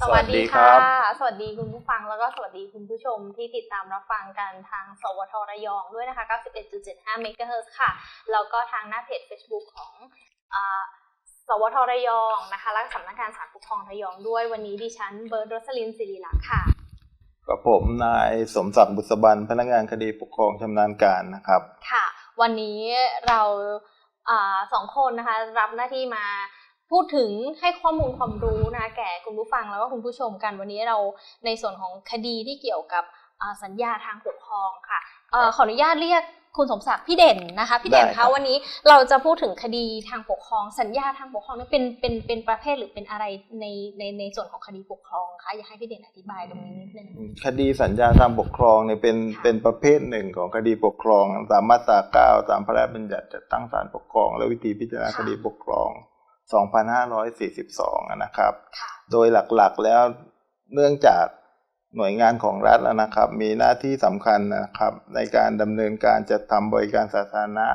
สวัสดีสวัสดีครัค่ะบสวัสดีคุณผู้ฟังแล้วก็สวัสดีคุณผู้ชมที่ติดตามรับฟังกันทาง สวทระยองด้วยนะคะ 91.75 เมกะเฮิรตซ์ค่ะ แล้วก็ทางหน้าเพจ Facebook ของอ่าสวทระยองนะคะ และสำนักงานสารปกครองระยองด้วย วันนี้ดิฉันเบิร์ดรสลินศิริลักษ์ค่ะ กับผมนายสมศักดิ์บุษบัน พนักงานคดีปกครองชำนาญการนะครับ ค่ะ วันนี้เราอ่าสองคนนะคะรับหน้าที่มา พูดถึงให้ข้อมูลความรู้นะคะแก่คุณผู้ฟังแล้วก็คุณผู้ชมกันวันนี้เราในส่วนของคดีที่เกี่ยวกับอ่าสัญญาทางปกครองค่ะเอ่อขออนุญาตเรียกคุณสมศักดิ์พี่เด่นนะคะพี่เด่นได้ครัคะบวันนี้เราจะพูดถึงคดีทางปกครอง สัญญาทางปกครองนี่เป็นเป็นเป็นประเภทหรือเป็นอะไรในในในส่วนของคดีปกครองคะอยากให้พี่เด่นอธิบายตรงนี้นิดนึงคดีสัญญาทางปกครองเนี่ยเป็นค่ะเป็นประเภทหนึ่งของคดีปกครองตามมาตราเก้าตามพระราชบัญญัติจัดตั้งศาลปกครอง และวิธีพิจารณาคดีปกครอง 2542 นะครับค่ะโดยหลักๆแล้วเนื่องจากหน่วยงานของรัฐแล้วนะครับ มีหน้าที่สำคัญนะครับ ในการดำเนินการจัดทำบริการสาธารณะ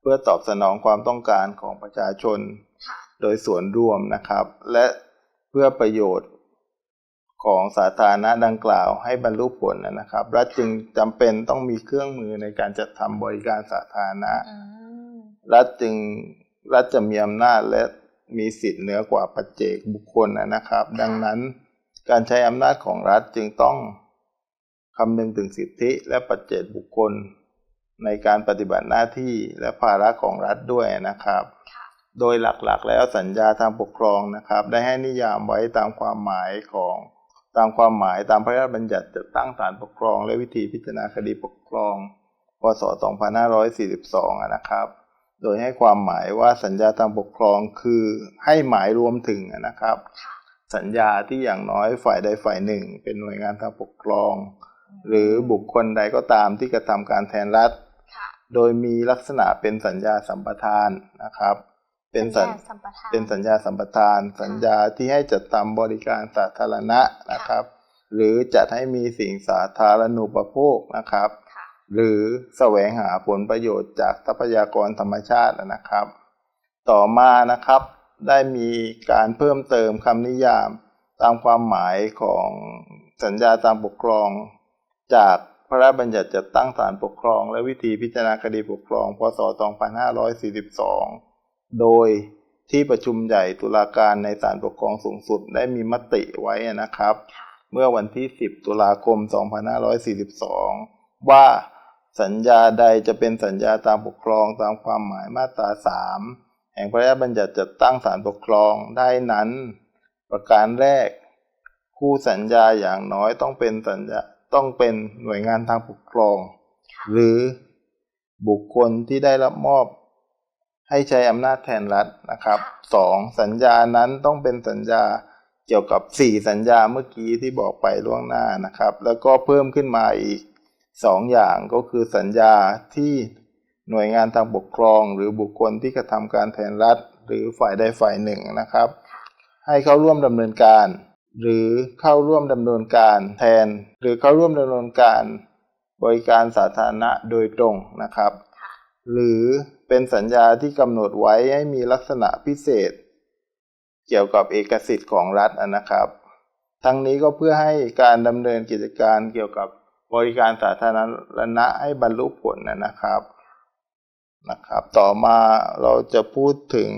เพื่อตอบสนองความต้องการของประชาชนค่ะโดยส่วนรวมนะครับ และเพื่อประโยชน์ของสาธารณะดังกล่าวให้บรรลุผลนะครับ รัฐจึงจำเป็นต้องมีเครื่องมือในการจัดทำบริการสาธารณะอืมรัฐจึงรัฐจะมีอำนาจและ มีสิทธิ์เหนือกว่าปัจเจกบุคคลนะครับ ดังนั้นการใช้อำนาจของรัฐจึงต้องคำนึงถึงสิทธิและปัจเจกบุคคล ในการปฏิบัติหน้าที่และภาระของรัฐด้วยนะครับค่ะโดยหลักๆ แล้วสัญญาทางปกครองนะครับ ได้ให้นิยามไว้ตามความหมายของตามความหมายตามพระราชบัญญัติจัดตั้งศาลปกครอง และวิธีพิจารณาคดีปกครอง พศ 2542อะนะครับ โดยให้ความหมายว่าสัญญาทางปกครองคือให้หมายรวมถึงอะนะครับค่ะสัญญาที่อย่างน้อยฝ่ายใดฝ่ายหนึ่ง เป็นหน่วยงานทางปกครอง หรือบุคคลใดก็ตามที่กระทำการแทนรัฐค่ะโดยมีลักษณะเป็นสัญญาสัมปทานนะครับเป็นสัญญญาสัมปทานเป็นสัญญาสัมปทาน สัญญาที่ให้จัดทำบริการสาธารณะนะครับ หรือจัดให้มีสิ่งสาธารณูปโภคนะครับค่ะ หรือแสวงหาผลประโยชน์จากทรัพยากรธรรมชาตินะครับ ต่อมานะครับ ได้มีการเพิ่มเติมคำนิยามตามความหมายของสัญญาตามปกครอง จากพระราชบัญญัติจัดตั้งศาลปกครอง และวิธีพิจารณาคดีปกครอง พศ 2542 โดยที่ประชุมใหญ่ตุลาการในศาลปกครองสูงสุดได้มีมติไว้นะครับ เมื่อวันที่ 10 ตุลาคม 2542 ว่า สัญญาใดจะเป็นสัญญาตามปกครองตามความหมายมาตรา3แห่งพระราชบัญญัติจัดตั้งศาลปกครองได้นั้น ประการแรก คู่สัญญาอย่างน้อยต้องเป็นสัญญาต้องเป็นหน่วยงานทางปกครองค่ะหรือบุคคลที่ได้รับมอบให้ใช้อำนาจแทนรัฐนะครับสองสัญญานั้นต้องเป็นสัญญาเกี่ยวกับสี่สัญญาเมื่อกี้ที่บอกไปล่วงหน้านะครับ แล้วก็เพิ่มขึ้นมาอีก สองอย่างก็คือสัญญาที่หน่วยงานทางปกครอง หรือบุคคลที่กระทำการแทนรัฐ หรือฝ่ายใดฝ่ายหนึ่งนะครับ ให้เข้าร่วมดำเนินการ หรือเข้าร่วมดำเนินการแทน หรือเข้าร่วมดำเนินการบริการสาธารณะโดยตรงนะครับ หรือเป็นสัญญาที่กำหนดไว้ให้มีลักษณะพิเศษ เกี่ยวกับเอกสิทธิ์ของรัฐนะครับ ทั้งนี้ก็เพื่อให้การดำเนินกิจการเกี่ยวกับ บริการสาธารณะให้บรรลุผลนะครับนะครับ ต่อมาเราจะพูดถึง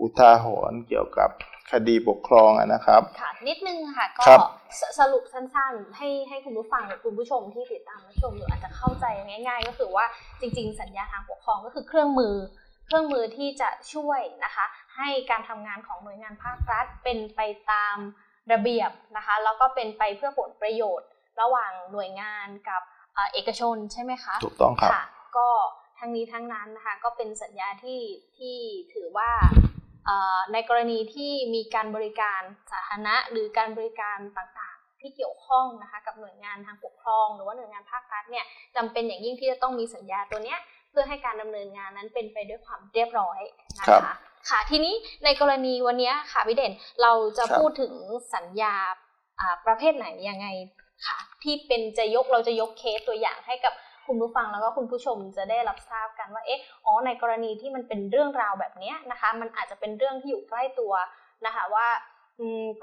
อุทาหรณ์เกี่ยวกับคดีปกครองอะนะครับ ค่ะ นิดนึงค่ะ ก็ครับสสรุปสั้นๆ ให้ให้คุณผู้ฟังหรือคุณผู้ชมที่ติดตามรับชมอยู่อาจจะเข้าใจง่าย ๆ ก็คือว่าจริง ๆ สัญญาทางปกครองก็คือเครื่องมือ เครื่องมือที่จะช่วยนะคะ ให้การทำงานของหน่วยงานภาครัฐเป็นไปตามระเบียบนะคะ แล้วก็เป็นไปเพื่อผลประโยชน์ ระหว่างหน่วยงานกับเอ่อเอกชนใช่ไหมคะถูกต้องครับค่ะก็ทั้งนี้ทั้งนั้นนะคะก็เป็นสัญญาที่ที่ถือว่าเอ่อในกรณีที่มีการบริการสาธารณะหรือการบริการต่างๆ ที่เกี่ยวข้องนะคะกับหน่วยงานทางปกครอง หรือว่าหน่วยงานภาครัฐเนี่ยจำเป็นอย่างยิ่งที่จะต้องมีสัญญาตัวเนี้ยเพื่อให้การดำเนินงานนั้นเป็นไปด้วยความเรียบร้อยนะครัคะบค่ะทีนี้ในกรณีวันเนี้ยค่ะพี่เด่นเราจะครับพูดถึงสัญญาอ่าประเภทไหนยังไง ค่ะ ที่เป็นจะยกเราจะยกเคสตัวอย่างให้กับคุณผู้ฟังแล้วก็คุณผู้ชมจะได้รับทราบกันว่าเอ๊ะอ๋อในกรณีที่มันเป็นเรื่องราวแบบนี้นะคะ มันอาจจะเป็นเรื่องที่อยู่ใกล้ตัวนะคะว่า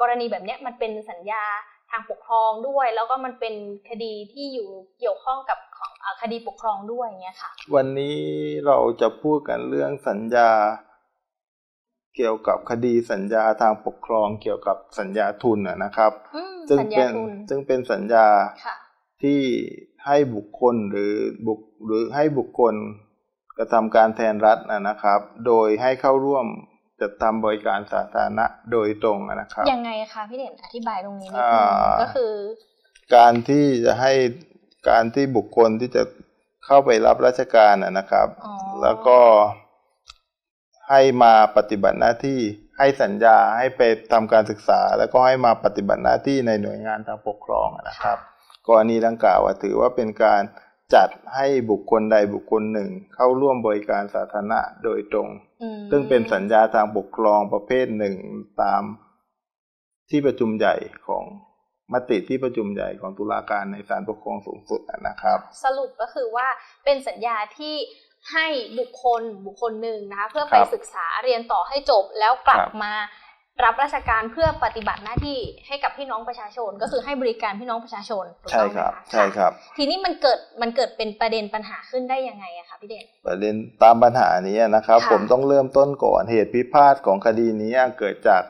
กรณีแบบนี้มันเป็นสัญญาทางปกครองด้วย แล้วก็มันเป็นคดีที่อยู่เกี่ยวข้องกับของคดีปกครองด้วยเงี้ยค่ะ วันนี้เราจะพูดกันเรื่องสัญญา เกี่ยวกับคดีสัญญาทางปกครองเกี่ยวกับสัญญาทุนนะนะครับอืมซึ่งสัญเป็ญานทุนซึ่งเป็นสัญญาค่ะที่ให้บุคคลหรือบุคหรือให้บุคคลกระทำการแทนรัฐนะนะครับ โดยให้เข้าร่วมจัดทำบริการสาธารณะโดยตรงนะครับยังไงคะพี่เด่นอธิบายตรงนี้นิดอ่นึงาก็คือ การที่จะให้การที่บุคคลที่จะเข้าไปรับราชการนะนะครับอ๋อแล้วก็ ให้มาปฏิบัติหน้าที่ให้สัญญาให้ไปทำการศึกษา แล้วก็ให้มาปฏิบัติหน้าที่ในหน่วยงานทางปกครองนะครับ กรณีดังกล่าวอะถือว่าเป็นการจัดให้บุคคลใดบุคคลหนึ่ง เข้าร่วมบริการสาธารณะโดยตรงอืมซึ่งเป็นสัญญาทางปกครองประเภทหนึ่งตามที่ประชุมใหญ่ของมติที่ประชุมใหญ่ของตุลาการในศาลปกครองสูงสุดนะครับ สรุปก็คือว่าเป็นสัญญาที่ ให้บุคคลบุคคลหนึ่งนะคะเพื่อคไปรับศึกษาเรียนต่อให้จบแล้วกลับครับมารับราชการเพื่อปฏิบัติหน้าที่ให้กับพี่น้องประชาชน ก็คือให้บริการพี่น้องประชาชนถูกใช่ต้องไหคมรับคะใช่ครับ ทีนี้มันเกิดมันเกิดเป็นประเด็นปัญหาขึ้นได้ยังไงอะคะพี่เด่นประเด็นตามปัญหานี้นะครับค่ะผมต้องเริ่มต้นก่อนเหตุพิพาทของคดีนี้เกิดจาก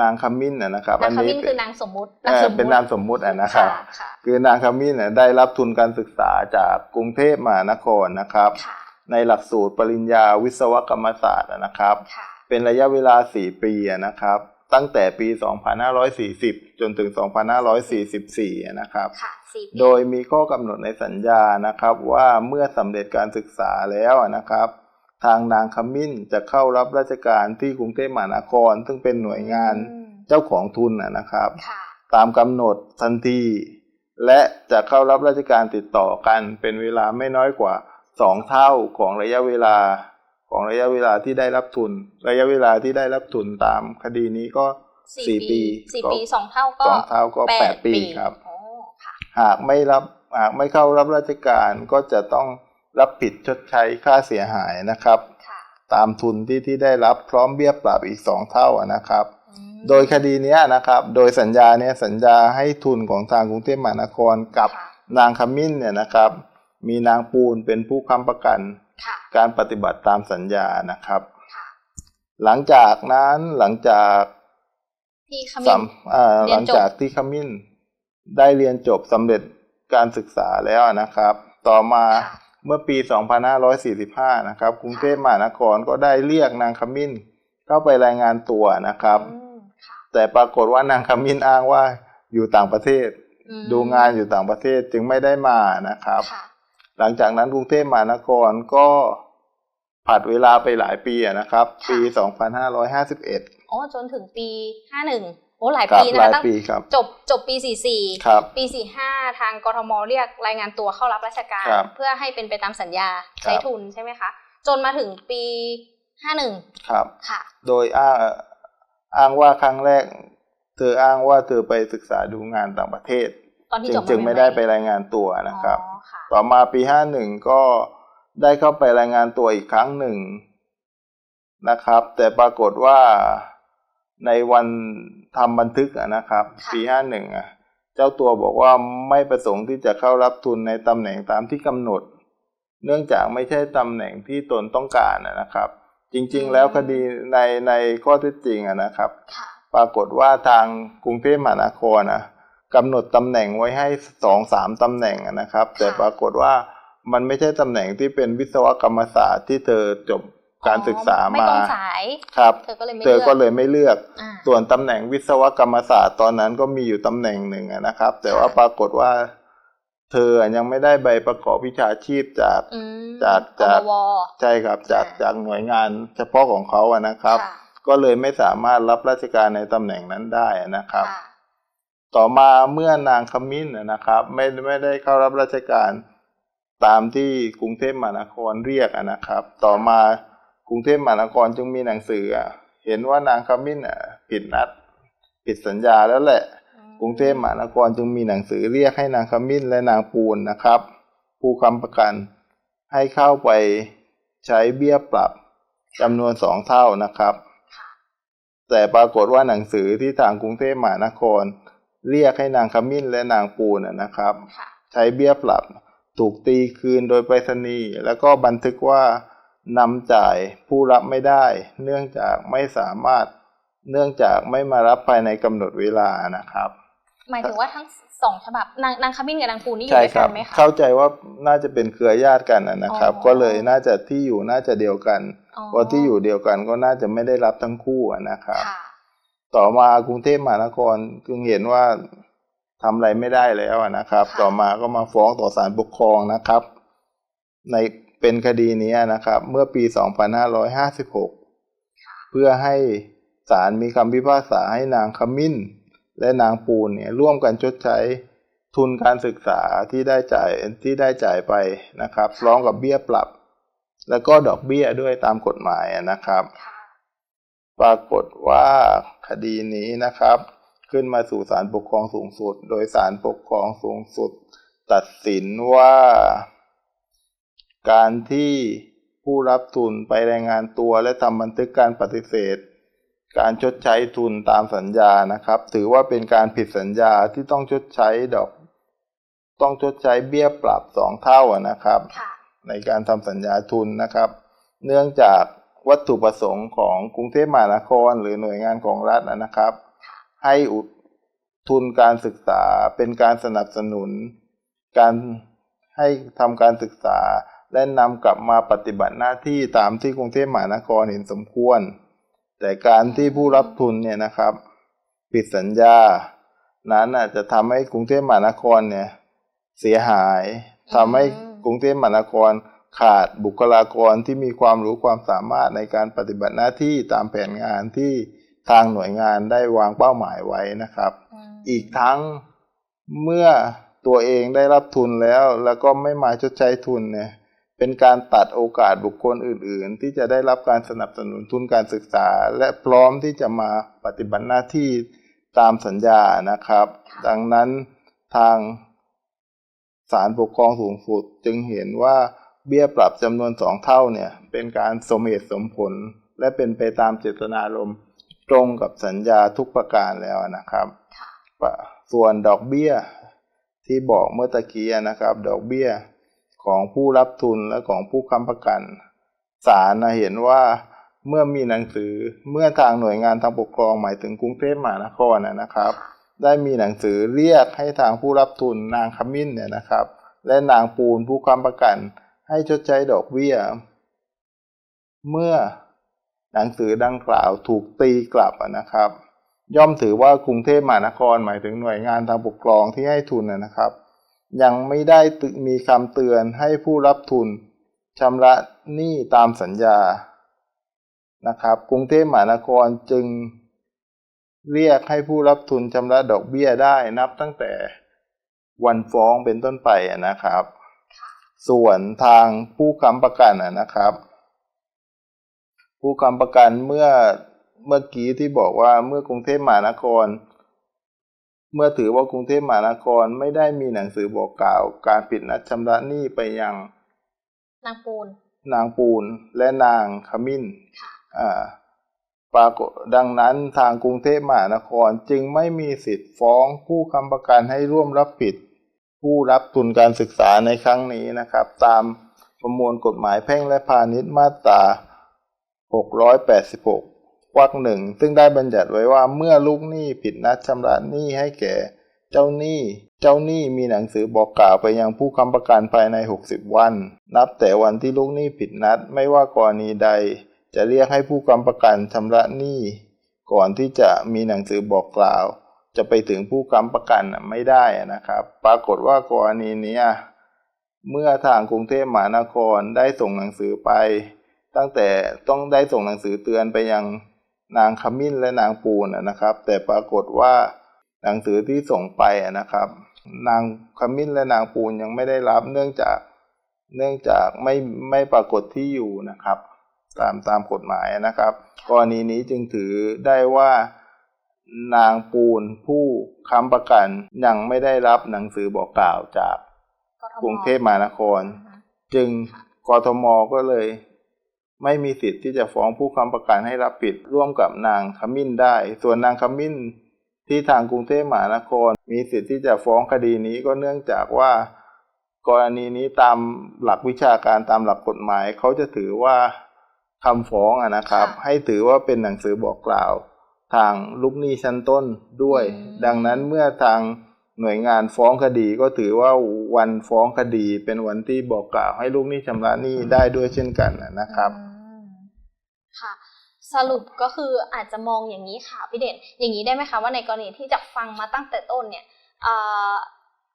นางขมิ้นนะนะครับนางขอัมิ้นเป็คือนางสมมุติเอ่อเป็นนามสมมุติอะนะครับค่ะค่ะคือนางขมิ้นน่ะได้รับทุนการศึกษาจากกรุงเทพมหานครนะครับค่ะในหลักสูตรปริญญาวิศวกรรมศาสตร์อะนะครับค่ะเป็นระยะเวลา 4 ปีอะนะครับ ตั้งแต่ปี 2540 จนถึง 2544อะนะครับค่ะสี่ปีโดยมีข้อกำหนดในสัญญานะครับว่าเมื่อสำเร็จการศึกษาแล้วอะนะครับ ทางนางขมิ้นจะเข้ารับราชการที่กรุงเทพมหานคร ซึ่งเป็นหน่วยงานอืมเจ้าของทุนอะนะครับค่ะตามกำหนดทันที และจะเข้ารับราชการติดต่อกัน เป็นเวลาไม่น้อยกว่าสองเท่าของระยะเวลาของระยะเวลาที่ได้รับทุน ระยะเวลาที่ได้รับทุนตามคดีนี้ก็สี่ปีสี่ก็ปีสองเท่าก็สองเท่าก็แปดปีครับโอ้ค่ะหากไม่รับหากไม่เข้ารับราชการก็จะต้อง รับผิดชดใช้ค่าเสียหายนะครับค่ะตามทุนที่ที่ได้รับพร้อมเบี้ยปรับอีกสองเท่าอะนะครับอืมโดยคดีเนี้ยนะครับ โดยสัญญาเนี่ยสัญญาให้ทุนของทางกรุงเทพมหานครกับค่ะนางขมิ้นเนี่ยนะครับ มีนางปูนเป็นผู้ค้ำประกันค่ะการปฏิบัติตามสัญญานะครับค่ะหลังจากนั้นหลังจากพี่ขสมิ้นำอ่าเรีหยลันงจบจากที่ขมิ้นได้เรียนจบสำเร็จการศึกษาแล้วนะครับ ต่อมาค่ะ เมื่อปี 2545 นะครับกรุงเทพมหานครก็ได้เรียกนางขมิ้น เข้าไปรายงานตัวนะครับอืมค่ะแต่ปรากฏว่านางขมิ้นอ้างว่าอยู่ต่างประเทศอืมดูงานอยู่ต่างประเทศจึงไม่ได้มานะครับค่ะหลังจากนั้นกรุงเทพมหานครก็ผัดเวลาไปหลายปีอะนะครับค่ะปี 2551โอ้จนถึงปีห้าหนึ่ง โอ้หลายครับปีนะหลายตั้งปีครับจบจบปีสี่สี่ครับปีสี่ห้าทางกทมเรียกรายงานตัวเข้ารับราชการครับเพื่อให้เป็นไปตามสัญญาครับใช้ทุนใช่ไหมคะ จนมาถึงปีห้าหนึ่งครับค่ะ โดยอ้างอ้างว่าครั้งแรก เธออ้างว่าเธอไปศึกษาดูงานต่างประเทศตอนที่จึจงบาจึงไม่ใหๆได้ไปรายงานตัวนะครับอ๋อค่ะต่อมาปีห้าหนึ่งก็ได้เข้าไปรายงานตัวอีกครั้งหนึ่งนะครับ แต่ปรากฏว่า ในวันทำบันทึกอะนะครับค่ะปีห้าหนึ่งอะเจ้าตัวบอกว่าไม่ประสงค์ที่จะเข้ารับทุนในตำแหน่งตามที่กำหนด เนื่องจากไม่ใช่ตำแหน่งที่ตนต้องการอะนะครับ จริงๆ แล้วคดีในในข้อเท็จจริงอะนะครับค่ะปรากฏว่าทางกรุงเทพมหานครนะกำหนดตำแหน่งไว้ให้สองสามตำแหน่งอะนะครับ แต่ปรากฏว่ามันไม่ใช่ตำแหน่งที่เป็นวิศวกรรมศาสตร์ที่เธอจบ การศึกษาไม่มาตรงสายครับเธอก็เลยไม่เธอก็เลยไม่เลือกอ่าส่วนตำแหน่งวิศวกรรมศาสตร์ตอนนั้นก็มีอยู่ตำแหน่งหนึ่งอะนะครับ แต่ว่าค่ะปรากฏว่า เธอยังไม่ได้ใบประกอบวิชาชีพจากอืมจากจากกมวใช่ครับจากอ่าจากหน่วยงานเฉพาะของเขาอะนะครับค่ะก็เลยไม่สามารถรับราชการในตำแหน่งนั้นได้นะครับค่ะต่อมาเมื่อนางขมิ้นนะนะครับ ไม่ไม่ได้เข้ารับราชการตามที่กรุงเทพมหานครเรียกอะนะครับ ต่อมา กรุงเทพมหานครจึงมีหนังสืออะเห็นว่านางขมิ้นอะผิดนัด ผิดสัญญาแล้วแหละ กรุงเทพมหานครจึงมีหนังสือเรียกให้นางขมิ้นและนางปูนนะครับ ผู้ค้ำประกันให้เข้าไปใช้เบี้ยปรับจำนวนสองเท่านะครับ แต่ปรากฏว่าหนังสือที่ทางกรุงเทพมหานคร เรียกให้นางขมิ้นและนางปูนนะนะครับค่ะใช้เบี้ยปรับ ถูกตีคืนโดยไปรษณีย์แล้วก็บันทึกว่า นำจ่ายผู้รับไม่ได้ เนื่องจากไม่สามารถเนื่องจากไม่มารับภายในกำหนดเวลานะครับ หมายถึงว่าทั้งสองฉบับนางนางขมิ้นกับนางปูนนี่อยู่ใช่ด้วยครักับนไหมคะเข้าใจว่าน่าจะเป็นเครือญาติกันนะนะครับอ๋อก็เลยน่าจะที่อยู่น่าจะเดียวกันอ๋อเพราะที่อยู่เดียวกันก็น่าจะไม่ได้รับทั้งคู่อะนะครับค่ะต่อมากรุงเทพมหานครจึงเห็นว่าทำอะไรไม่ได้แล้วอะนะครับค่ะต่อมาก็มาฟ้องต่อศาลปกครองนะครับ ใน เป็นคดีนี้นะครับ เมื่อปี 2556 เพื่อให้ศาลมีคำพิพากษาให้นางขมิ้น และนางปูนเนี่ยร่วมกันชดใช้ทุนการศึกษาที่ได้จ่ายที่ได้จ่ายไปนะครับพร้อมกับเบี้ยปรับ แล้วก็ดอกเบี้ยด้วยตามกฎหมายอะนะครับค่ะปรากฏว่าคดีนี้นะครับ ขึ้นมาสู่ศาลปกครองสูงสุด โดยศาลปกครองสูงสุด ตัดสินว่า การที่ผู้รับทุนไปรายงานตัวและทำบันทึกการปฏิเสธ การชดใช้ทุนตามสัญญานะครับ ถือว่าเป็นการผิดสัญญาที่ต้องชดใช้ดอก ต้องชดใช้เบี้ยปรับสองเท่าอะนะครับค่ะในการทำสัญญาทุนนะครับ เนื่องจากวัตถุประสงค์ของกรุงเทพมหานครหรือหน่วยงานของรัฐนะครับ ให้อุดทุนการศึกษาเป็นการสนับสนุน การให้ทำการศึกษา และนำกลับมาปฏิบัติหน้าที่ตามที่กรุงเทพมหานครเห็นสมควร แต่การที่ผู้รับทุนเนี่ยนะครับผิดสัญญา นั้นอาจจะทำให้กรุงเทพมหานครเนี่ยเสียหายทำให้อืมกรุงเทพมหานครขาดบุคลากรที่มีความรู้ความสามารถในการปฏิบัติหน้าที่ตามแผนงานที่ทางหน่วยงานได้วางเป้าหมายไว้นะครับอืมอีกทั้งเมื่อตัวเองได้รับทุนแล้ว แล้วก็ไม่มาชดใช้ทุนเนี่ย เป็นการตัดโอกาสบุคคลอื่น ๆ ที่จะได้รับการสนับสนุนทุนการศึกษา และพร้อมที่จะมาปฏิบัติหน้าที่ตามสัญญานะครับ ดังนั้นทางศาลปกครองสูงสุดจึงเห็นว่าเบี้ยปรับจำนวนสองเท่าเนี่ย เป็นการสมเหตุสมผล และเป็นไปตามเจตนารมณ์ตรงกับสัญญาทุกประการแล้วนะครับค่ะปะส่วนดอกเบี้ยที่บอกเมื่อตะกี้นะครับ ดอกเบี้ย ของผู้รับทุนและของผู้ค้ำประกันศาลนะเห็นว่าเมื่อมีหนังสือเมื่อทางหน่วยงานทางปกครองหมายถึงกรุงเทพมหานครนะครับ ได้มีหนังสือเรียกให้ทางผู้รับทุนนางขมิ้นเนี่ยนะครับ และนางปูนผู้ค้ำประกัน ให้ชดใช้ดอกเบี้ย เมื่อหนังสือดังกล่าวถูกตีกลับนะครับ ย่อมถือว่ากรุงเทพมหานครหมายถึงหน่วยงานทางปกครองที่ให้ทุนนะนะครับ ยังไม่ได้ตึมีคำเตือนให้ผู้รับทุนชำระหนี้ตามสัญญานะครับ กรุงเทพมหานครจึงเรียกให้ผู้รับทุนชำระดอกเบี้ยได้นับตั้งแต่วันฟ้องเป็นต้นไปนะครับ ส่วนทางผู้ค้ำประกันนะครับ ผู้ค้ำประกันเมื่อเมื่อกี้ที่บอกว่าเมื่อกรุงเทพมหานคร เมื่อถือว่ากรุงเทพมหานครไม่ได้มีหนังสือบอกกล่าว การผิดนัดชำระหนี้ไปยัง นางปูน นางปูนและนางขมิ้นค่ะอ่าปรากฏดังนั้นทางกรุงเทพมหานครจึงไม่มีสิทธิ์ฟ้องผู้ค้ำประกันให้ร่วมรับผิด ผู้รับทุนการศึกษาในครั้งนี้นะครับ ตามประมวลกฎหมายแพ่งและพาณิชย์มาตรา 686 วรรคหนึ่งซึ่งได้บัญญัติไว้ว่าเมื่อลูกหนี้ผิดนัดชำระหนี้ให้แก่ เจ้าหนี้ เจ้าหนี้มีหนังสือบอกกล่าวไปยังผู้ค้ำประกันภายใน 60 วัน นับแต่วันที่ลูกหนี้ผิดนัดไม่ว่ากรณีใด จะเรียกให้ผู้ค้ำประกันชำระหนี้ ก่อนที่จะมีหนังสือบอกกล่าว จะไปถึงผู้ค้ำประกันไม่ได้นะครับ ปรากฏว่ากรณีนี้เมื่อทางกรุงเทพมหานครได้ส่งหนังสือไป ตั้งแต่ต้องได้ส่งหนังสือเตือนไปยัง นางขมิ้นและนางปูนนะนะครับ แต่ปรากฏว่าหนังสือที่ส่งไปอะนะครับ นางขมิ้นและนางปูนยังไม่ได้รับเนื่องจากเนื่องจากไม่ไม่ปรากฏที่อยู่นะครับ ตามตามกฎหมายนะครับ กรณีนี้จึงถือได้ว่านางปูนผู้ค้ำประกันยังไม่ได้รับหนังสือบอกกล่าวจากกทมกรุงเทพมหานครอือฮึจึงกทมก็เลย ไม่มีสิทธิ์ที่จะฟ้องผู้ค้ำประกันให้รับผิดร่วมกับนางขมิ้นได้ ส่วนนางขมิ้น ที่ทางกรุงเทพมหานคร มีสิทธิ์ที่จะฟ้องคดีนี้ก็เนื่องจากว่า กรณีนี้ตามหลักวิชาการตามหลักกฎหมายเขาจะถือว่าคำฟ้องอะนะครับค่ะให้ถือว่าเป็นหนังสือบอกกล่าว ทางลูกหนี้ชั้นต้นด้วยอืมดังนั้นเมื่อทางหน่วยงานฟ้องคดีก็ถือว่าวันฟ้องคดีเป็นวันที่บอกกล่าวให้ลูกหนี้ชำระหนี้ได้ด้วยเช่นกันนะครับอืม ค่ะ สรุปก็คืออาจจะมองอย่างนี้ค่ะพี่เด่นอย่างนี้ได้ไหมคะว่าในกรณีที่จากฟังมาตั้งแต่ต้นเนี่ยเอ่อ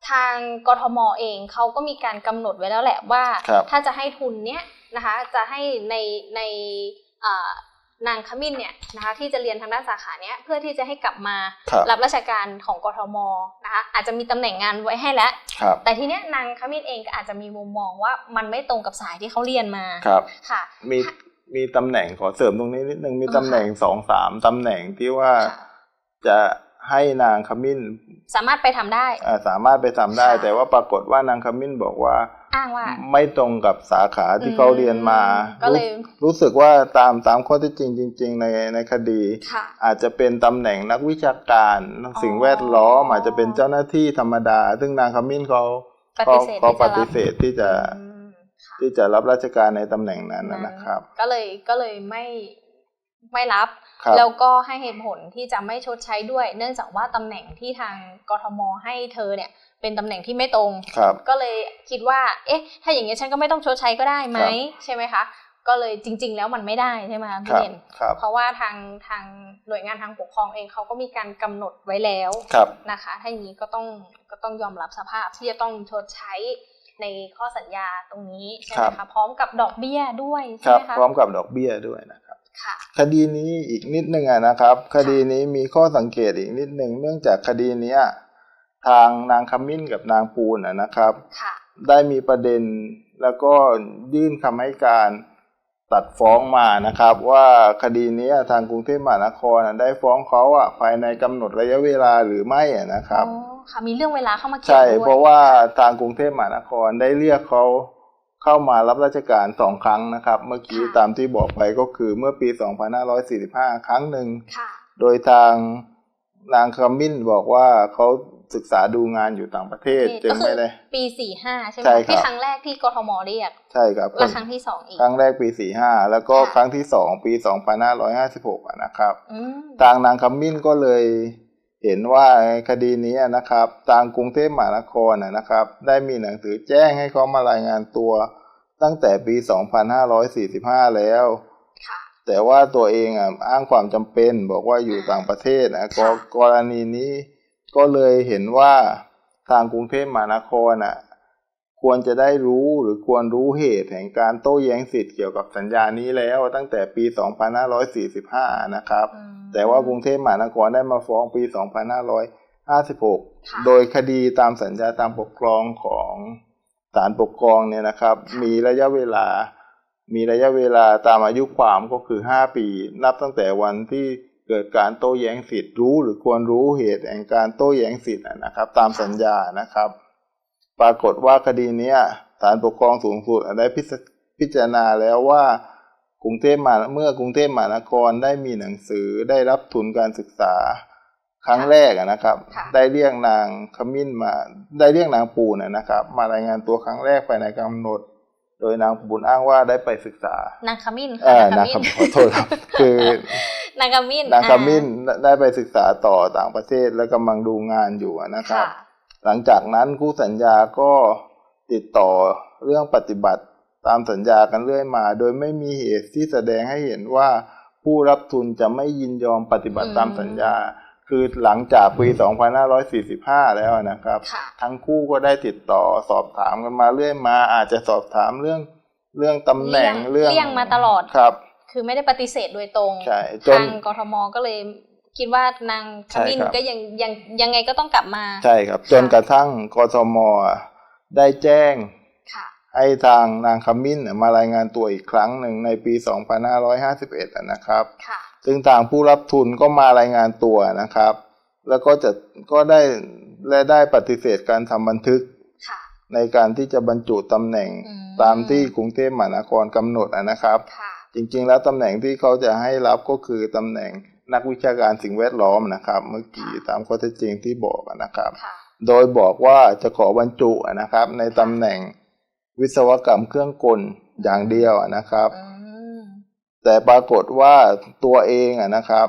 ทางกทมเองเขาก็มีการกำหนดไว้แล้วแหละว่าครับถ้าจะให้ทุนเนี้ยนะคะจะให้ในในเอ่อนางขมิ้นเนี่ยนะคะที่จะเรียนทางด้านสาขาเนี้ยเพื่อที่จะให้กลับมาครับรับราชการของกทมนะคะอาจจะมีตำแหน่งงานไว้ให้แล้วครับแต่ทีเนี้ยนางขมิ้นเองก็อาจจะมีมุมมองว่ามันไม่ตรงกับสายที่เขาเรียนมาครับค่ะมี มีตำแหน่งขอเสริมตรงนี้นิดนึงมีอ่าตำแหน่งสองสามตำแหน่งที่ว่าค่ะจะให้นางขมิ้น สามารถไปทำได้อ่าสามารถไปทำได้ค่ะแต่ว่าปรากฏว่านางขมิ้นบอกว่า อ้างว่า ไม่ตรงกับสาขาที่เขาเรียนมา ก็เลยรู้รู้สึกว่าตามตามข้อเที่จริงจริง ๆ ในในคดีค่ะอาจจะเป็นตำแหน่งนักวิชาการสิ่งแวดล้อมอาจจะเป็นเจ้าหน้าที่ธรรมดา ซึ่งนางขมิ้นเขาปเขาฏิเสธเขาที่จะปรับฏิเสธที่จะอืมค่ะ ที่จะรับราชการในตำแหน่งนั้นนะนั้นนะครับ ก็เลยก็เลยไม่ไม่รับครับ แล้วก็ให้เหตุผลที่จะไม่ชดใช้ด้วย เนื่องจากว่าตำแหน่งที่ทางกทมให้เธอเนี่ย เป็นตำแหน่งที่ไม่ตรงครับก็เลยคิดว่า เอ๊ะ ถ้าอย่างนี้ยฉันก็ไม่ต้องชดใช้ก็ได้ไหมครับใช่ไหมคะก็เลยจริง ๆ แล้วมันไม่ได้ใช่ไหมคะคพี่รับเด่นครับเพราะว่าทางทางหน่วยงานทางปกครองเองเขาก็มีการกำหนดไว้แล้วครับนะคะ ถ้าอย่างนี้ก็ต้องก็ต้องยอมรับสภาพที่จะต้องชดใช้ ในข้อสัญญาตรงนี้ใช่ไหมครัคะบพร้อมกับดอกเบี้ยด้วยคใช่รับไหมคะพร้อมกับดอกเบี้ยด้วยนะครับค่ะคดีนี้อีกนิดนึงอะนะครับ คดีนี้มีข้อสังเกตอีกนิดนึงเนื่องจากคดีเนี้ยทางนางขมิ้นกับนางปูนอะนะครับค่ะได้มีประเด็นแล้วก็ยื่นคำให้การตัดฟ้องมานะครับ ว่าคดีนี้ทางกรุงเทพมหานครอะได้ฟ้องเขาอะภายในกำหนดระยะเวลาหรือไม่อะนะครับอ๋อ ค่ะมีเรื่องเวลาเข้ามาเกี่ยวใช่ด้วยเพราะว่าทางกรุงเทพมหานครได้เรียกเขาเข้ามารับราชการสองครั้งนะครับ เมื่อกี้ตามที่บอกไปก็คือเมื่อปี 2545 ครั้งหนึ่งค่ะโดยทางนางคามินบอกว่าเขาศึกษาดูงานอยู่ต่างประเทศจึงก็คืไม่อได้ปีสี่ห้าใช่ไหมใช่ครับที่ครั้งแรกที่กทมเรียก ใช่ครับและครั้งที่สองอีกครั้งแรกปี45แล้วก็ค่ะครั้งที่สองปี2556อะนะครับอืมทางนางคำมิ้นก็เลย เห็นว่าคดีนี้นะครับทางกรุงเทพมหานครนะนะครับ ได้มีหนังสือแจ้งให้เขามารายงานตัว ตั้งแต่ปี 2545 แล้วค่ะแต่ว่าตัวเองอะอ้างความจำเป็นบอกว่าอยู่ต่างประเทศนะกค่ะกรณีนี้ก็เลยเห็นว่าทางกรุงเทพมหานครอะ ควรจะได้รู้หรือควรรู้เหตุแห่งการโต้แย้งสิทธิ์เกี่ยวกับสัญญานี้แล้วตั้งแต่ปี 2545 นะครับอืมแต่ว่ากรุงเทพมหานครได้มาฟ้องปี 2556ค่ะโดยคดีตามสัญญาตามปกครองของศาลปกครองเนี่ยนะครับค่ะมีระยะเวลา มีระยะเวลาตามอายุความก็คือ 5 ปี นับตั้งแต่วันที่เกิดการโต้แย้งสิทธิ์รู้ หรือควรรู้เหตุแห่งการโต้แย้งสิทธิ์อะนะครับ ตามสัญญานะครับ ปรากฏว่าคดีเนี้ยศาลปกครองสูงสุดได้พิจพิจารณาแล้วว่ากรุงเทพมหานเมื่อกรุงเทพมหานครได้มีหนังสือได้รับทุนการศึกษาครั้งแรกอะนะครับค่ะได้เรียกนางขมิ้นมาได้เรียกนางปูนอะนะครับ มารายงานตัวครั้งแรกภายในกำหนด โดยนางปูนอ้างว่าได้ไปศึกษา นางขมิ้นเอค่ะอนางขมิ้นขอโทษครับคือนางขมิ้นนางขมิ้นอ่ได้ไปศึกษาต่อต่างประเทศและกำลังดูงานอยู่อะนะาครับค่ะ หลังจากนั้นคู่สัญญาก็ติดต่อเรื่องปฏิบัติตามสัญญากันเรื่อยมา โดยไม่มีเหตุที่แสดงให้เห็นว่าผู้รับทุนจะไม่ยินยอมปฏิบัติอืมตามสัญญา คือหลังจากปี 2545 แล้วนะครับค่ะทั้งคู่ก็ได้ติดต่อสอบถามกันมาเรื่อยมา อาจจะสอบถามเรื่องเรื่องตำแหน่งเลี่เรื่ยองงเลี่ยงมาตลอดครับ คือไม่ได้ปฏิเสธโดยตรงใช่จนทางกทมก็เลย คิดว่านางขมิ้นใช่ครับก็ยังยังยังไงก็ต้องกลับมา ใช่ครับ จนกระทั่งกทมได้แจ้งค่ะให้ทางนางขมิ้นน่ะมารายงานตัวอีกครั้งหนึ่งในปี 2551อะนะครับค่ะซึ่งทางผู้รับทุนก็มารายงานตัวนะครับ แล้วก็จะก็ได้และได้ปฏิเสธการทำบันทึกค่ะในการที่จะบรรจุตำแหน่งอืมตามที่กรุงเทพมหานครกำหนดอะนะครับค่ะจริงๆแล้วตำแหน่งที่เขาจะให้รับก็คือตำแหน่ง นักวิชาการสิ่งแวดล้อมนะครับ เมื่อกี้ค่ะตามข้อเท็จจริงที่บอกนะครับค่ะโดยบอกว่าจะขอบรรจุนะครับ ในตำแหน่งวิศวกรรมเครื่องกลอย่างเดียวนะครับอืมแต่ปรากฏว่าตัวเองอะนะครับ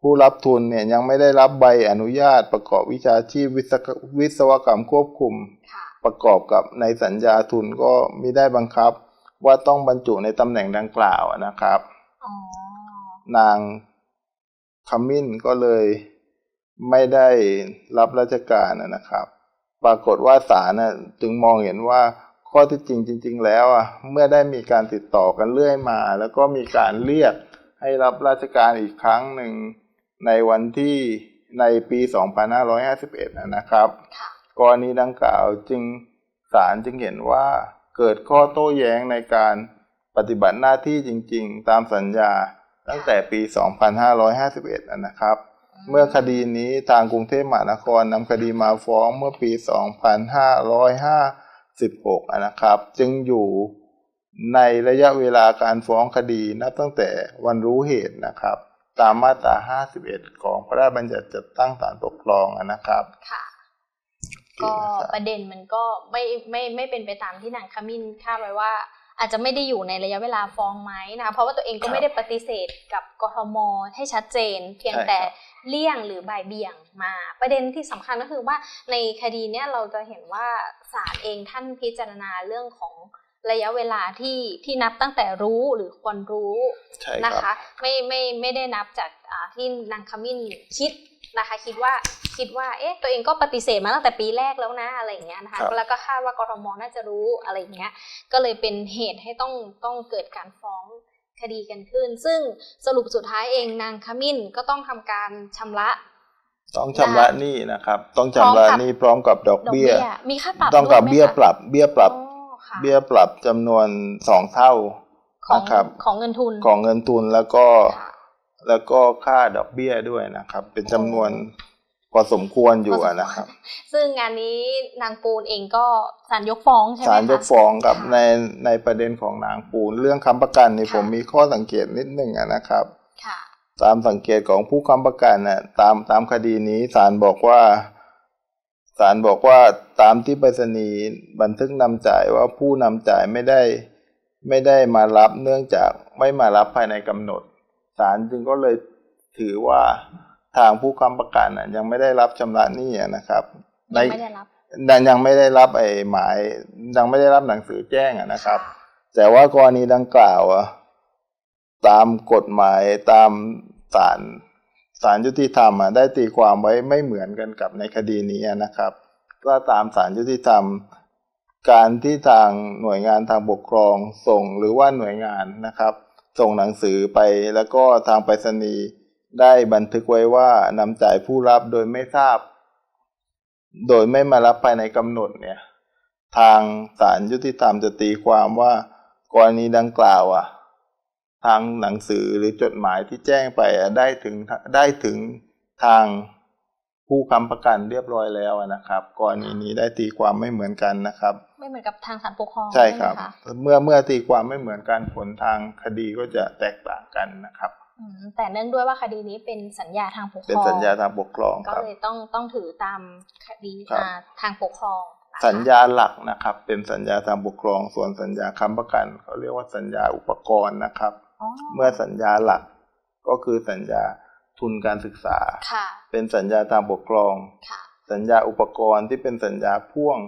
ผู้รับทุนเนี่ยยังไม่ได้รับใบอนุญาตประกอบวิชาชีพวิศววิศวกรรมควบคุมค่ะประกอบกับในสัญญาทุนก็มิได้บังคับ ว่าต้องบรรจุในตำแหน่งดังกล่าวนะครับอ๋อนาง ขมิ้นก็เลยไม่ได้รับราชการนะนะครับ ปรากฏว่าศาลน่ะจึงมองเห็นว่าข้อที่จริงจริง ๆ แล้วอะเมื่อได้มีการติดต่อกันเรื่อยมา แล้วก็มีการเรียกให้รับราชการอีกครั้งหนึ่งในวันที่ในปี 2551 นะนะครับค่ะกรณีดังกล่าวจึงศาลจึงเห็นว่าเกิดข้อโต้แย้งในการปฏิบัติหน้าที่จริง ๆ ตามสัญญา ตั้งแต่ปี 2551นะนะครับ เมื่อคดีนี้ทางกรุงเทพมหานครนำคดีมาฟ้องเมื่อปี 2556อะนะครับ จึงอยู่ในระยะเวลาการฟ้องคดีนับตั้งแต่วันรู้เหตุนะครับ ตามมาตรา 51 ของพระราชบัญญัติจัดตั้งศาลปกครองอะนะครับค่ะโอเคก็นะครับประเด็นมันก็ไม่ไม่ไม่เป็นไปตามที่นางขมิ้นคาดไว้ว่า อาจจะไม่ได้อยู่ในระยะเวลาฟ้องไหมนะคะเพราะว่าตัวเองก็ครับไม่ได้ปฏิเสธกับกทมให้ชัดเจน เพียงใช่แต่ครับเลี่ยงหรือบ่ายเบี่ยงมา ประเด็นที่สำคัญก็คือว่าในคดีเนี้ยเราจะเห็นว่าศาลเองท่านพิจารณาเรื่องของระยะเวลาที่ที่นับตั้งแต่รู้หรือควรรู้ใช่คนะรับคะ ไม่ไม่ไม่ได้นับจากอ่าที่นางขมิ้นคิดนะคะ คิดว่า คิดว่าเอ๊ะตัวเองก็ปฏิเสธมาตั้งแต่ปีแรกแล้วนะอะไรอย่างเงี้ยนะคะครับแล้วก็คาดว่ากรทมน่าจะรู้อะไรอย่างเงี้ยก็เลยเป็นเหตุให้ต้องต้องเกิดการฟ้องคดีกันขึ้น ซึ่งสรุปสุดท้ายเองนางขมิ้นก็ต้องทำการชำระ ต้องชำระหนี้นะครับ ต้องชำระหนี้พร้อมกับดอกดอกเบี้เบี้ยยมีค่าปรับต้องกับด้วไหมเบี้ยคะปรับ เบี้ยปรับอ๋อค่ะเบี้ยปรับจำนวนสองเท่าของนะครับของเงินทุนของเงินทุนแล้วก็ค่ะแล้วก็ค่าดอกเบี้ยด้วยนะครับ เป็นจำนวน พอสมควรอยู่อะนะครับ ซึ่งงานนี้นางปูนเองก็ศาลยกฟ้องใช่ไหมศาคะลยกฟ้องกับค่ะในในประเด็นของนางปูน เรื่องค้ำประกันนี่ค่ะผมมีข้อสังเกตนิดหนึ่งอะนะครับค่ะตามสังเกตของผู้ค้ำประกันน่ะตามตามคดีนี้ศาลบอกว่าศาลบอกว่าตามที่ไปรษณีย์บันทึกนำจ่ายว่าผู้นำจ่ายไม่ได้ไม่ได้มารับเนื่องจากไม่มารับภายในกำหนดศาลจึงก็เลยถือว่า ทางผู้ค้ำประกันน่ะยังไม่ได้รับชำระหนี้อะนะครับในยังไม่ได้รับยังไม่ได้รับไอ้หมาย ยังไม่ได้รับหนังสือแจ้งอะนะครับค่ะแต่ว่ากรณีดังกล่าวอะตามกฎหมายตามศาลศาลยุติธรรมอะได้ตีความไว้ไม่เหมือนกันกับในคดีนี้อะนะครับก็ตามศาลยุติธรรม การที่ทางหน่วยงานทางปกครองส่งหรือว่าหน่วยงานนะครับ ส่งหนังสือไปแล้วก็ทางไปรษณีย์ ได้บันทึกไว้ว่านำจ่ายผู้รับโดยไม่ทราบ โดยไม่มารับภายในกำหนดเนี่ย ทางศาลยุติธรรมจะตีความว่า กรณีดังกล่าวอะ ทางหนังสือหรือจดหมายที่แจ้งไปอะได้ถึงได้ถึงทางผู้ค้ำประกันเรียบร้อยแล้วอะนะครับ กรณีนี้ได้ตีความไม่เหมือนกันนะครับ ไม่เหมือนกับทางศาลปกครองใช่ครับไหมะเมื่อเมื่อตีความไม่เหมือนกันผลทางคดีก็จะแตกต่างกันนะครับอืม แต่เนื่องด้วยว่าคดีนี้เป็นสัญญาทางปกครองเป็นสัญญาทางปกครองก็ครับเลยต้องต้องถือตามคดีครับอ่าทางปกครองนะคะสัญญาหลักนะครับ เป็นสัญญาทางปกครอง ส่วนสัญญาค้ำประกันเขาเรียกว่าสัญญาอุปกรณ์นะครับอ๋อเมื่อสัญญาหลักก็คือสัญญาทุนการศึกษาค่ะเป็นสัญญาทางปกครองค่ะสัญญาอุปกรณ์ที่เป็นสัญญาพ่วง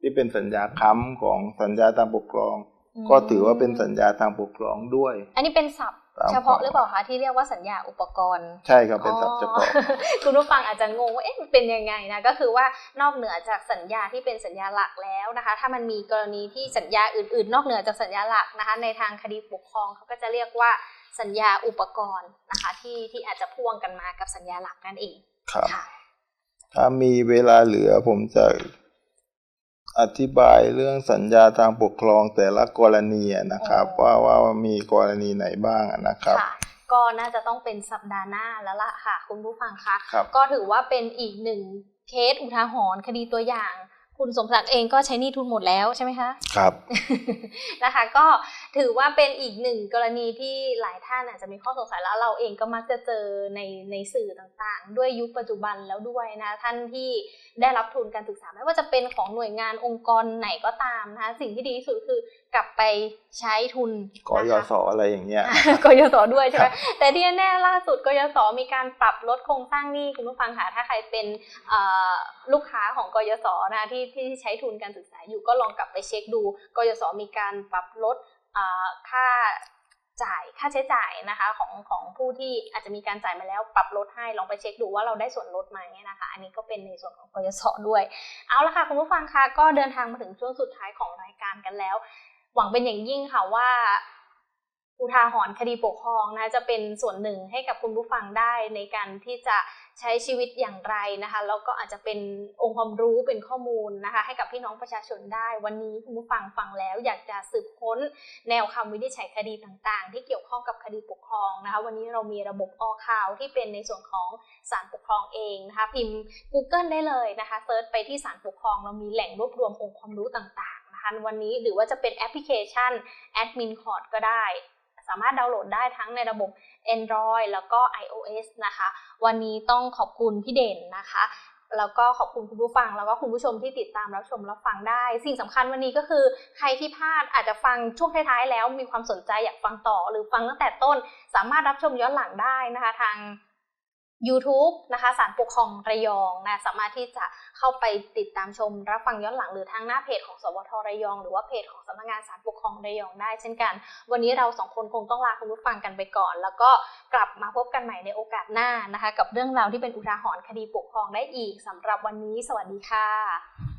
ที่เป็นสัญญาค้ำของสัญญาทางปกครองมก็ถือว่าเป็นสัญญาทางปกครองด้วย อันนี้เป็นศัพท์ตาม เฉพาะหรือเปล่าคะที่เรียกว่าสัญญาอุปกรณ์ ใช่ครับเป็นศัพท์เฉพาะอ๋อคุณผู้ฟังอาจจะงงว่าเอ๊ะมันเป็นยังไงนะก็คือว่านอกเหนือจากสัญญาที่เป็นสัญญาหลักแล้วนะคะ ถ้ามันมีกรณีที่สัญญาอื่น ๆ นอกเหนือจากสัญญาหลักนะคะ ในทางคดีปกครองเขาก็จะเรียกว่าสัญญาอุปกรณ์นะคะที่ที่อาจจะพ่วงกันมากับสัญญาหลักนั่นเองครับค่ะถ้ามีเวลาเหลือผมจะ อธิบายเรื่องสัญญาทางปกครองแต่ละกรณีอะนะครับอ๋อว่าว่าว่ามีกรณีไหนบ้างอะนะครับค่ะก็น่าจะต้องเป็นสัปดาห์หน้าแล้วล่ะค่ะ คุณผู้ฟังคะครับก็ถือว่าเป็นอีกหนึ่งเคสอุทาหรณ์คดีตัวอย่าง คุณสมศักดิ์เองก็ใช้หนี้ทุนหมดแล้วใช่ไหมคะ ครับ นะคะ ก็ถือว่าเป็นอีกหนึ่งกรณีที่หลายท่านอาจจะมีข้อสงสัยแล้วเราเองก็มักจะเจอในในสื่อต่างๆ ด้วยยุคปัจจุบันแล้วด้วยนะท่านที่ได้รับทุนการศึกษาไม่ว่าจะเป็นของหน่วยงานองค์กรไหนก็ตามนะคะสิ่งที่ดีที่สุดคือ กลับไปใช้ทุนกยศอะไรอย่างเงี้ยกยศด้วยใช่ไหมแต่ที่แน่ๆล่าสุดกยศมีการปรับลดโครงสร้างหนี้คุณผู้ฟังค่ะถ้าใครเป็นเอ่อลูกค้าของกยศนะที่ที่ใช้ทุนการศึกษาอยู่ก็ลองกลับไปเช็คดูกยศมีการปรับลดเอ่อค่าจ่ายค่าใช้จ่ายนะคะของของผู้ที่อาจจะมีการจ่ายมาแล้วปรับลดให้ลองไปเช็คดูว่าเราได้ส่วนลดไหมนะคะ อันนี้ก็เป็นในส่วนของกยศด้วย เอาละค่ะคุณผู้ฟังคะก็เดินทางมาถึงช่วงสุดท้ายของรายการกันแล้ว หวังเป็นอย่างยิ่งค่ะว่า อุทาหรณ์คดีปกครองนะจะเป็นส่วนหนึ่งให้กับคุณผู้ฟังได้ในการที่จะใช้ชีวิตอย่างไรนะคะแล้วก็อาจจะเป็นองค์ความรู้เป็นข้อมูลนะคะ ให้กับพี่น้องประชาชนได้ วันนี้คุณผู้ฟังฟังแล้วอยากจะสืบค้น แนวคำวินิจฉัยคดีต่างๆ ที่เกี่ยวข้องกับคดีปกครองนะคะ วันนี้เรามีระบบออข่าวที่เป็นในส่วนของศาลปกครองเองนะคะ พิมพ์ Google ได้เลยนะคะเซิร์ชไปที่ศาลปกครอง เรามีแหล่งรวบรวมองค์ความรู้ต่างๆ คะวันนี้ หรือว่าจะเป็นแอปพลิเคชัน Admin c o r d ก็ได้ สามารถดาวน์โหลดได้ทั้งในระบบ Android แล้วก็ iOS นะคะ วันนี้ต้องขอบคุณพี่เด่นนะคะแล้วก็ขอบคุณคุณผู้ฟัง แล้วก็คุณผู้ชมที่ติดตามรับชมรับฟังได้ สิ่งสำคัญวันนี้ก็คือ ใครที่พลาดอาจจะฟังช่วงท้ายๆแล้วมีความสนใจอยากฟังต่อ หรือฟังตั้งแต่ต้น สามารถรับชมย้อนหลังได้นะคะ ทาง YouTube นะคะสารปกครองระยองนะสามารถที่จะเข้าไปติดตามชมรับฟังย้อนหลังหรือทางหน้าเพจของสวทระยอง หรือว่าเพจของสำนักงานสารปกครองระยองได้ เช่นกัน วันนี้เราสองคนคงต้องลาคุณผู้ฟังกันไปก่อน แล้วก็กลับมาพบกันใหม่ในโอกาสหน้านะคะ กับเรื่องราวที่เป็นอุทาหรณ์คดีปกครองได้อีกสำหรับวันนี้ สวัสดีค่ะ